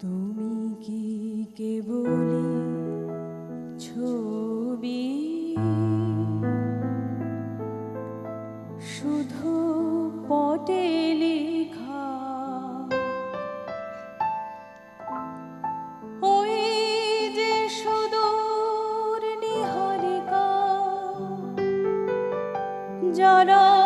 তুমি কি কেবলি ছবি? শুধু পটে লেখা। যে যারা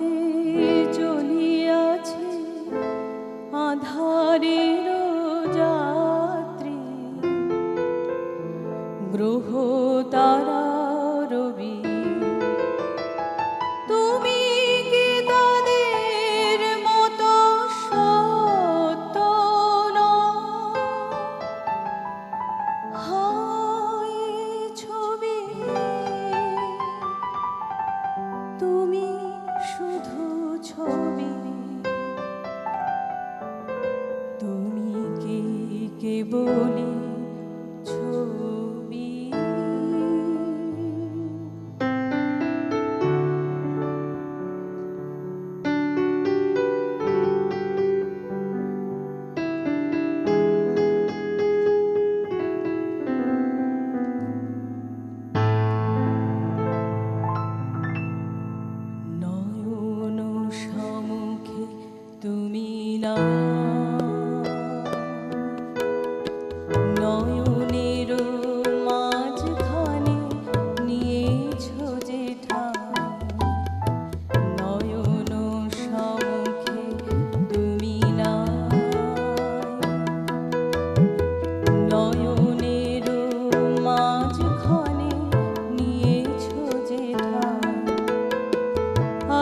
হাটে চলিয়াছে আধারের যা bonito.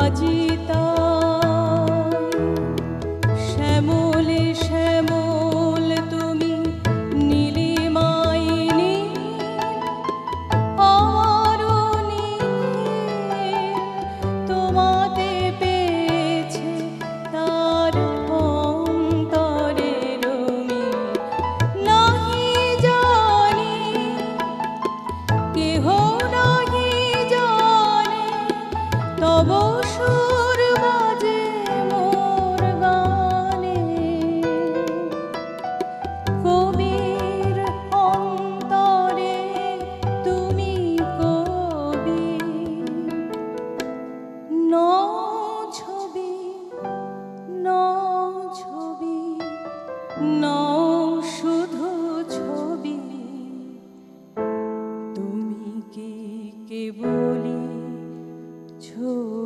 i de who